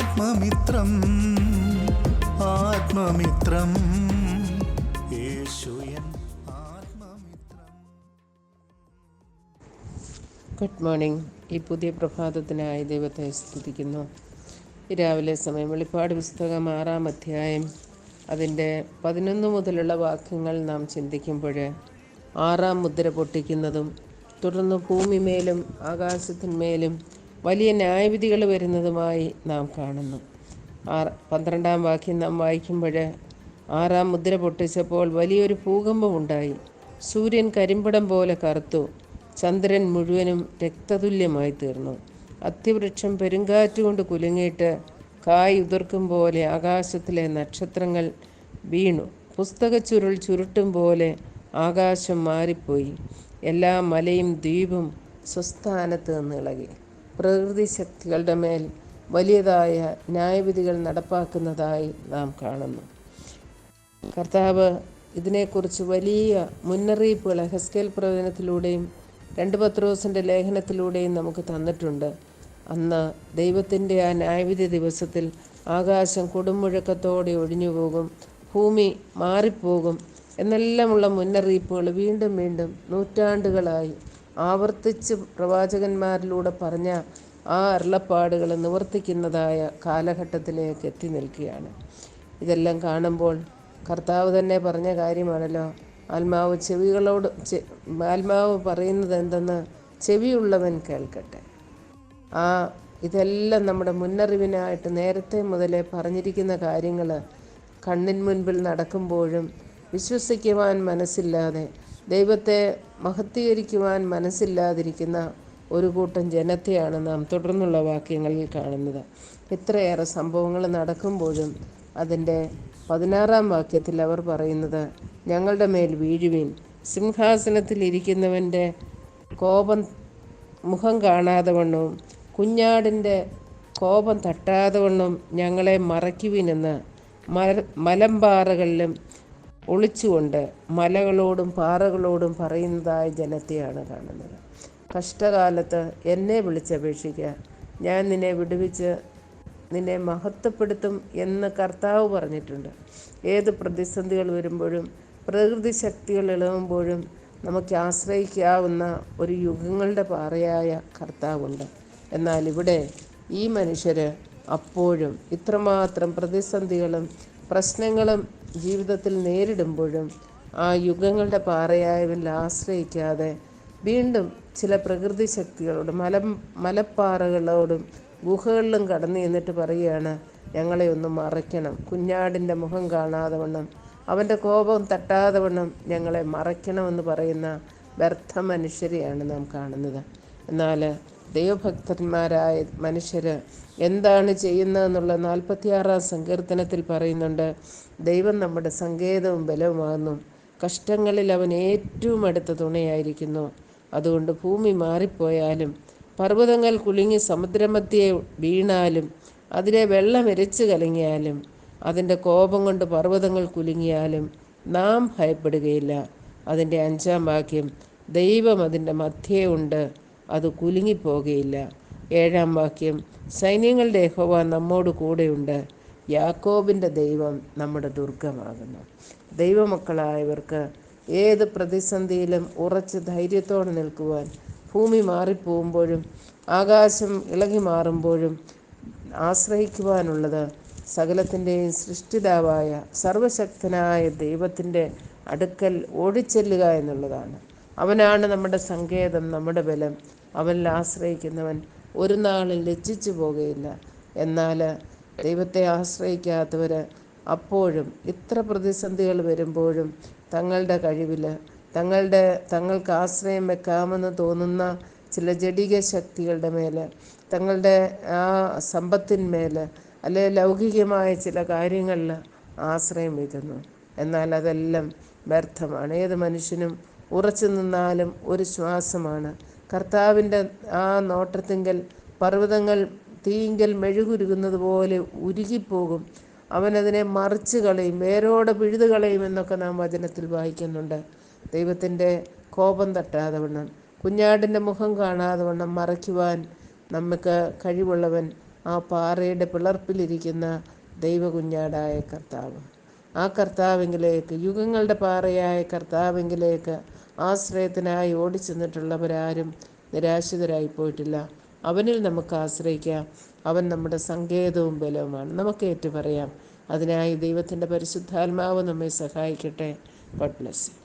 ആത്മമിത്രം ആത്മമിത്രം. Good morning ഈ പുതിയ പ്രഭാതത്തിനായി ദൈവത്തെ സ്തുതിക്കുന്നു. രാവിലെ സമയം വെളിപ്പാട് പുസ്തകം ആറാം അധ്യായം അതിന്റെ പതിനൊന്ന് മുതലുള്ള വാക്യങ്ങൾ നാം ചിന്തിക്കുമ്പോൾ ആറാം മുദ്ര പൊട്ടിക്കുന്നതും തുടർന്ന് ഭൂമിമേലും ആകാശത്തിന്മേലും വലിയ ന്യായവിധികൾ വരുന്നതുമായി നാം കാണുന്നു. ആറ് പന്ത്രണ്ടാം വാക്യം നാം വായിക്കുമ്പോൾ ആറാം മുദ്ര പൊട്ടിച്ചപ്പോൾ വലിയൊരു ഭൂകമ്പമുണ്ടായി സൂര്യൻ കരിമ്പടം പോലെ കറുത്തു. ചന്ദ്രൻ മുഴുവനും രക്തതുല്യമായി തീർന്നു. അത്തിവൃക്ഷം പെരുങ്കാറ്റുകൊണ്ട് കുലുങ്ങിയിട്ട് കായ് ഉതിർക്കും പോലെ ആകാശത്തിലെ നക്ഷത്രങ്ങൾ വീണു. പുസ്തക ചുരുൾ ചുരുട്ടും പോലെ ആകാശം മാറിപ്പോയി. എല്ലാ മലയും ദ്വീപും സ്വസ്ഥാനത്ത് നിന്ന് ഇളകി പ്രകൃതി ശക്തികളുടെ മേൽ വലിയതായ ന്യായവിധികൾ നടപ്പാക്കുന്നതായി നാം കാണുന്നു. കർത്താവ് ഇതിനെക്കുറിച്ച് വലിയ മുന്നറിയിപ്പുകൾ ഹെസ്കേൽ പ്രവചനത്തിലൂടെയും രണ്ട് പത്രോസിന്റെ ലേഖനത്തിലൂടെയും നമുക്ക് തന്നിട്ടുണ്ട്. അന്ന് ദൈവത്തിന്റെ ആ ന്യായവിധി ദിവസത്തിൽ ആകാശം കൊടുമുഴക്കത്തോടെ ഒഴിഞ്ഞു പോകും ഭൂമി മാറിപ്പോകും എന്നെല്ലാമുള്ള മുന്നറിയിപ്പുകൾ വീണ്ടും വീണ്ടും നൂറ്റാണ്ടുകളായി ആവർത്തിച്ച് പ്രവാചകന്മാരിലൂടെ പറഞ്ഞ ആ അരുളപ്പാടുകൾ നിവർത്തിക്കുന്നതായ കാലഘട്ടത്തിലേക്ക് എത്തി നിൽക്കുകയാണ്. ഇതെല്ലാം കാണുമ്പോൾ കർത്താവ് തന്നെ പറഞ്ഞ കാര്യമാണല്ലോ. ആത്മാവ് ചെവികളോട് ആത്മാവ് പറയുന്നത് എന്തെന്ന് ചെവിയുള്ളവൻ കേൾക്കട്ടെ. ആ ഇതെല്ലാം നമ്മുടെ മുന്നറിവിനായിട്ട് നേരത്തെ മുതലേ പറഞ്ഞിരിക്കുന്ന കാര്യങ്ങൾ കണ്ണിൻ മുൻപിൽ നടക്കുമ്പോഴും വിശ്വസിക്കുവാൻ മനസ്സില്ലാതെ ദൈവത്തെ മഹത്വീകരിക്കുവാൻ മനസ്സില്ലാതിരിക്കുന്ന ഒരു കൂട്ടം ജനത്തെയാണ് നാം തുടർന്നുള്ള വാക്യങ്ങളിൽ കാണുന്നത്. ഇത്രയേറെ സംഭവങ്ങൾ നടക്കുമ്പോഴും അതിന്റെ പതിനാറാം വാക്യത്തിൽ അവർ പറയുന്നത് ഞങ്ങളുടെ മേൽ വീഴുവീൻ. സിംഹാസനത്തിൽ ഇരിക്കുന്നവന്റെ കോപം മുഖം കാണാതെ വണ്ണവും കുഞ്ഞാടിന്റെ കോപം തട്ടാതെ വണ്ണം ഞങ്ങളെ മറയ്ക്കുവിനെന്ന് മല മലമ്പാറകളിലും ഒളിച്ചുകൊണ്ട് മലകളോടും പാറകളോടും പറയുന്നതായ ജനത്തെയാണ് കാണുന്നത്. കഷ്ടകാലത്ത് എന്നെ വിളിച്ചപേക്ഷിക്കുക ഞാൻ നിന്നെ വിടുവിച്ച് നിന്നെ മഹത്വപ്പെടുത്തും എന്ന് കർത്താവ് പറഞ്ഞിട്ടുണ്ട്. ഏത് പ്രതിസന്ധികൾ വരുമ്പോഴും പ്രകൃതി ശക്തികൾ ഇളകുമ്പോഴും നമുക്ക് ആശ്രയിക്കാവുന്ന ഒരു യുഗങ്ങളുടെ പാറയായ കർത്താവുണ്ട്. എന്നാൽ ഇവിടെ ഈ മനുഷ്യർ അപ്പോഴും ഇത്രമാത്രം പ്രതിസന്ധികളും പ്രശ്നങ്ങളും ജീവിതത്തിൽ നേരിടുമ്പോഴും ആ യുഗങ്ങളുടെ പാറയായവരിൽ ആശ്രയിക്കാതെ വീണ്ടും ചില പ്രകൃതി ശക്തികളോടും മല മലപ്പാറകളോടും ഗുഹകളിലും കടന്നു ചെന്നിട്ട് പറയുകയാണ് ഞങ്ങളെ ഒന്ന് മറയ്ക്കണം. കുഞ്ഞാടിന്റെ മുഖം കാണാതെ വണ്ണം അവന്റെ കോപം തട്ടാതെ വണ്ണം ഞങ്ങളെ മറയ്ക്കണമെന്ന് പറയുന്ന വ്യർത്ഥ മനുഷ്യരെയാണ് നാം കാണുന്നത്. എന്നാൽ ദൈവഭക്തന്മാരായ മനുഷ്യർ എന്താണ് ചെയ്യുന്നതെന്നുള്ള നാൽപ്പത്തിയാറാം സങ്കീർത്തനത്തിൽ പറയുന്നുണ്ട്. ദൈവം നമ്മുടെ സങ്കേതവും ബലവുമാകുന്നു. കഷ്ടങ്ങളിൽ അവൻ ഏറ്റവും അടുത്ത തുണയായിരിക്കുന്നു. അതുകൊണ്ട് ഭൂമി മാറിപ്പോയാലും പർവതങ്ങൾ കുലുങ്ങി സമുദ്രമധ്യയെ വീണാലും അതിലെ വെള്ളം എരച്ചു കലങ്ങിയാലും അതിന്റെ കോപം കൊണ്ട് പർവതങ്ങൾ കുലുങ്ങിയാലും നാം ഭയപ്പെടുകയില്ല. അതിന്റെ അഞ്ചാം വാക്യം ദൈവം അതിന്റെ മധ്യേ ഉണ്ട്. അത് കുലുങ്ങിപ്പോകയില്ല. ഏഴാം വാക്യം സൈന്യങ്ങളുടെ യഹോവ നമ്മോട് കൂടെയുണ്ട്. യാക്കോബിന്റെ ദൈവം നമ്മുടെ ദുർഗമാകുന്നു. ദൈവമക്കളായവർക്ക് ഏത് പ്രതിസന്ധിയിലും ഉറച്ച് ധൈര്യത്തോടെ നിൽക്കുവാൻ ഭൂമി മാറിപ്പോകുമ്പോഴും ആകാശം ഇളകി മാറുമ്പോഴും ആശ്രയിക്കുവാനുള്ളത് സകലത്തിന്റെയും സൃഷ്ടിതാവായ സർവശക്തനായ ദൈവത്തിന്റെ അടുക്കൽ ഓടിച്ചെല്ലുക എന്നുള്ളതാണ്. അവനാണ് നമ്മുടെ സങ്കേതം നമ്മുടെ ബലം. അവനിൽ ആശ്രയിക്കുന്നവൻ ഒരു നാളും ലജ്ജിച്ചു പോകുകയില്ല. എന്നാൽ ദൈവത്തെ ആശ്രയിക്കാത്തവർ അപ്പോഴും ഇത്ര പ്രതിസന്ധികൾ വരുമ്പോഴും തങ്ങളുടെ കഴിവിൽ തങ്ങളുടെ തങ്ങൾക്ക് ആശ്രയം വെക്കാമെന്ന് തോന്നുന്ന ചില ജടിക ശക്തികളുടെ മേൽ തങ്ങളുടെ ആ സമ്പത്തിന്മേൽ അല്ലെ ലൗകികമായ ചില കാര്യങ്ങളിൽ ആശ്രയം വയ്ക്കുന്നു. എന്നാൽ അതെല്ലാം വ്യർത്ഥമാണ്. ഏത് മനുഷ്യനും ഉറച്ചു നിന്നാലും ഒരു ശ്വാസമാണ്. കർത്താവിന്റെ ആ നോട്ടത്തിങ്കൽ പർവതങ്ങൾ തീങ്കൽ മെഴുകുരുകുന്നത് പോലെ ഉരുകിപ്പോകും. അവനതിനെ മറിച്ച് കളയും വേരോടെ പിഴുതു കളയും എന്നൊക്കെ നാം വചനത്തിൽ വായിക്കുന്നുണ്ട്. ദൈവത്തിന്റെ കോപം തട്ടാതെ വണ്ണം കുഞ്ഞാടിന്റെ മുഖം കാണാതെ വണ്ണം മറയ്ക്കുവാൻ നമുക്ക് കഴിവുള്ളവൻ ആ പാറയുടെ പിളർപ്പിലിരിക്കുന്ന ദൈവകുഞ്ഞാടായ കർത്താവ്. ആ കർത്താവെങ്കിലേക്ക് യുഗങ്ങളുടെ പാറയായ കർത്താവിങ്കിലേക്ക് ആശ്രയത്തിനായി ഓടിച്ചെന്നിട്ടുള്ളവരാരും നിരാശിതരായി പോയിട്ടില്ല അവനിൽ നമുക്ക് ആശ്രയിക്കാം. അവൻ നമ്മുടെ സങ്കേതവും ബലവുമാണ്. നമുക്ക് ഏറ്റു പറയാം അതിനായി ദൈവത്തിന്റെ പരിശുദ്ധാത്മാവ് നമ്മെ സഹായിക്കട്ടെ. ഗോഡ്